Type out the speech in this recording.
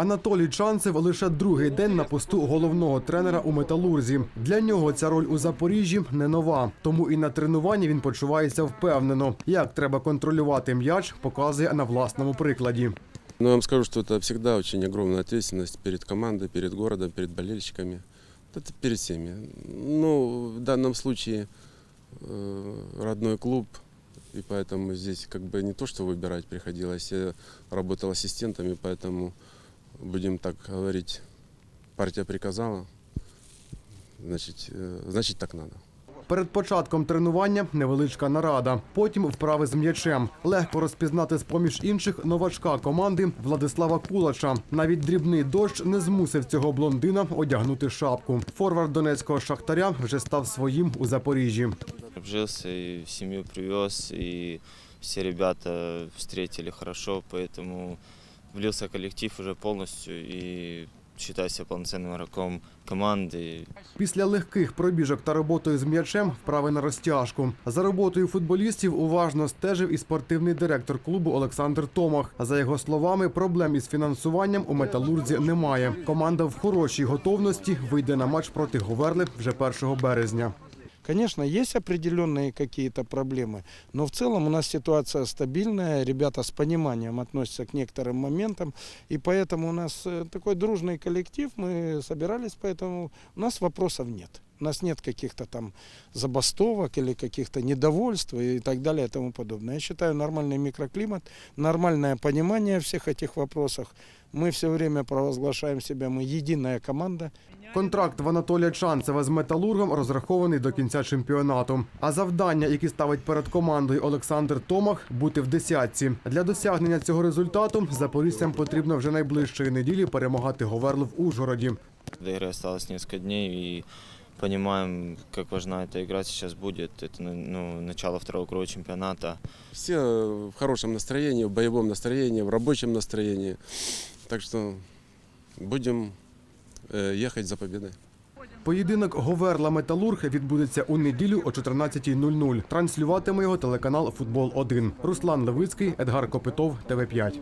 Анатолій Чанцев лише другий день на посту головного тренера у металурзі. Для нього ця роль у Запоріжжі не нова, тому і на тренуванні він почувається впевнено. Як треба контролювати м'яч, показує на власному прикладі. Но я вам скажу, что это всегда очень огромная ответственность перед командой, перед городом, перед болельщиками. Это перед всеми. Ну, в данном случае э, родной клуб, и поэтому здесь как бы не то, что выбирать приходилось. Я работал ассистентами, поэтому, будем так говорить, партия приказала, значит, э, значит так надо. Перед початком тренування невеличка нарада. Потім вправи з м'ячем. Легко розпізнати з поміж інших новачка команди Владислава Кулача. Навіть дрібний дощ не змусив цього блондина одягнути шапку. Форвард донецького шахтаря вже став своїм у Запоріжжі. Обжился и семью привез, и все ребята встретили хорошо, поэтому влился коллектив уже полностью и считаю себя полноценным игроком команды. Після легких пробіжок та роботою з м'ячем вправи на розтяжку. За роботою футболістів уважно стежив і спортивний директор клубу Олександр Томах. За його словами, проблем із фінансуванням у металурзі немає. Команда в хорошій готовності вийде на матч проти Говерли вже 1 березня. Конечно, есть определенные какие-то проблемы, но в целом у нас ситуация стабильная, ребята с пониманием относятся к некоторым моментам, и поэтому у нас э, такой дружный коллектив, мы собирались, поэтому у нас вопросов нет. У нас нет каких-то там забастовок или каких-то недовольств и так далее и тому подобное. Я считаю, нормальный микроклимат, нормальное понимание всех этих вопросов. Мы все время провозглашаем себя, мы единая команда, Контракт в Анатолія Чанцева з металургом розрахований до кінця чемпіонату. А завдання, які ставить перед командою Олександр Томах, бути в десятці. Для досягнення цього результату запорізцям потрібно вже найближчої неділі перемагати Говерлу в Ужгороді. До игры осталось несколько дней, и понимаем, как важна эта игра сейчас будет. Это ну, начало второго круга чемпионата. Все в хорошем настроении, в боевом настроении, в рабочем настроении. Так что будем э, ехать за победой. Поєдинок Говерла Металург відбудеться у неділю о 14.00. Транслюватиме його телеканал Футбол 1. Руслан Левицький, Едгар Копитов, ТВ 5